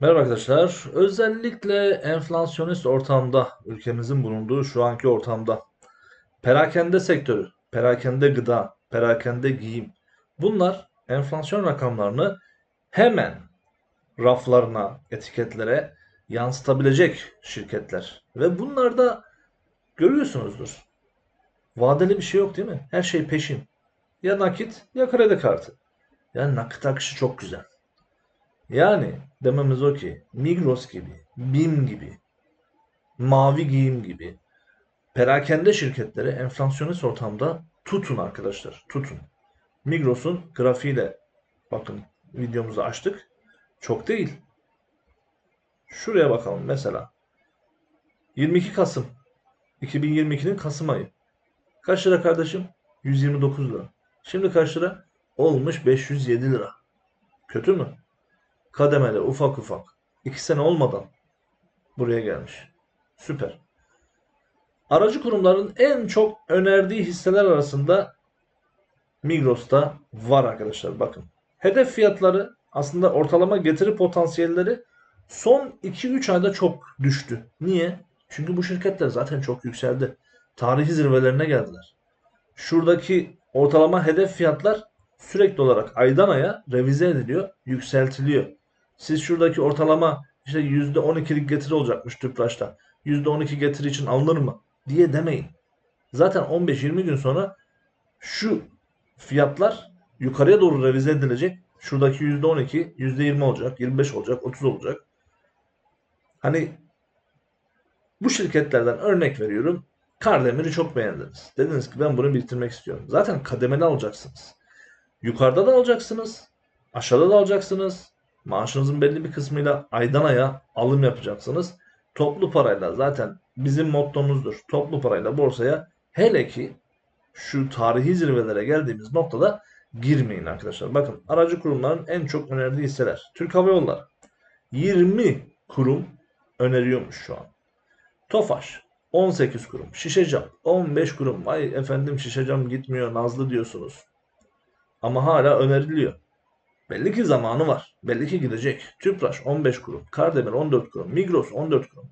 Merhaba arkadaşlar. Özellikle enflasyonist ortamda, ülkemizin bulunduğu şu anki ortamda perakende sektörü, perakende gıda, perakende giyim bunlar enflasyon rakamlarını hemen raflarına, etiketlere yansıtabilecek şirketler. Ve bunlarda görüyorsunuzdur. Vadeli bir şey yok değil mi? Her şey peşin. Ya nakit ya kredi kartı. Yani nakit akışı çok güzel. Yani dememiz o ki Migros gibi, BİM gibi, Mavi Giyim gibi perakende şirketleri enflasyonist ortamda tutun arkadaşlar. Tutun. Migros'un grafiğiyle bakın videomuzu açtık. Çok değil. Şuraya bakalım mesela. 22 Kasım 2022'nin Kasım ayı. Kaç lira kardeşim? 129 lira. Şimdi kaç lira? Olmuş 507 lira. Kötü mü? Kademeli ufak ufak 2 sene olmadan buraya gelmiş. Süper. Aracı kurumların en çok önerdiği hisseler arasında Migros'ta var arkadaşlar bakın. Hedef fiyatları aslında ortalama getiri potansiyelleri son 2-3 ayda çok düştü. Niye? Çünkü bu şirketler zaten çok yükseldi. Tarihi zirvelerine geldiler. Şuradaki ortalama hedef fiyatlar sürekli olarak aydan aya revize ediliyor, yükseltiliyor. Siz şuradaki ortalama işte %12'lik getiri olacakmış Tüpraş'ta. %12 getiri için alınır mı diye demeyin. Zaten 15-20 gün sonra şu fiyatlar yukarıya doğru revize edilecek. Şuradaki %12, %20 olacak, 25 olacak, 30 olacak. Hani bu şirketlerden örnek veriyorum. Kardemir'i çok beğendiniz. Dediniz ki ben bunu bitirmek istiyorum. Zaten kademeli alacaksınız. Yukarıda da alacaksınız. Aşağıda da alacaksınız. Maaşınızın belli bir kısmıyla aydan aya alım yapacaksınız. Toplu parayla zaten bizim mottomuzdur. Toplu parayla borsaya hele ki şu tarihi zirvelere geldiğimiz noktada girmeyin arkadaşlar. Bakın aracı kurumların en çok önerdiği hisseler. Türk Hava Yolları 20 kurum öneriyormuş şu an. Tofaş 18 kurum. Şişecam 15 kurum. Vay efendim şişecam gitmiyor nazlı diyorsunuz. Ama hala öneriliyor. Belli ki zamanı var. Belli ki gidecek. Tüpraş 15 kurum. Kardemir 14 kurum. Migros 14 kurum.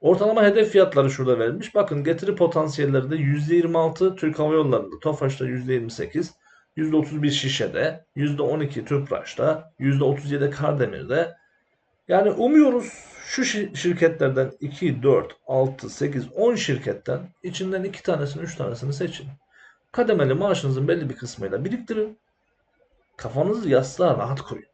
Ortalama hedef fiyatları şurada verilmiş. Bakın getiri potansiyelleri de %26 Türk Hava Yolları'nda, Tofaş'ta %28, %31 Şişe'de, %12 Tüpraş'ta, %37 Kardemir'de. Yani umuyoruz şu şirketlerden 2, 4, 6, 8, 10 şirketten içinden 2 tanesini, 3 tanesini seçin. Kademeli maaşınızın belli bir kısmıyla biriktirin. Kafanızı yastığa rahat koyun.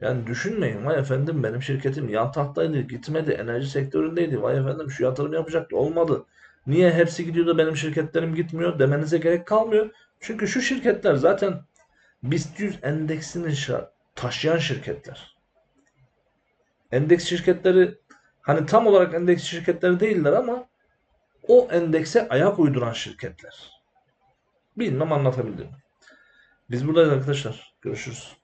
Yani düşünmeyin vay efendim benim şirketim yan tahtaydı gitmedi enerji sektöründeydi vay efendim şu yatırım yapacaktı olmadı. Niye hepsi gidiyor da benim şirketlerim gitmiyor demenize gerek kalmıyor. Çünkü şu şirketler zaten BIST 100 endeksini taşıyan şirketler. Endeks şirketleri hani tam olarak endeks şirketleri değiller ama o endekse ayak uyduran şirketler. Bilmem anlatabildim. Biz buradayız arkadaşlar. Görüşürüz.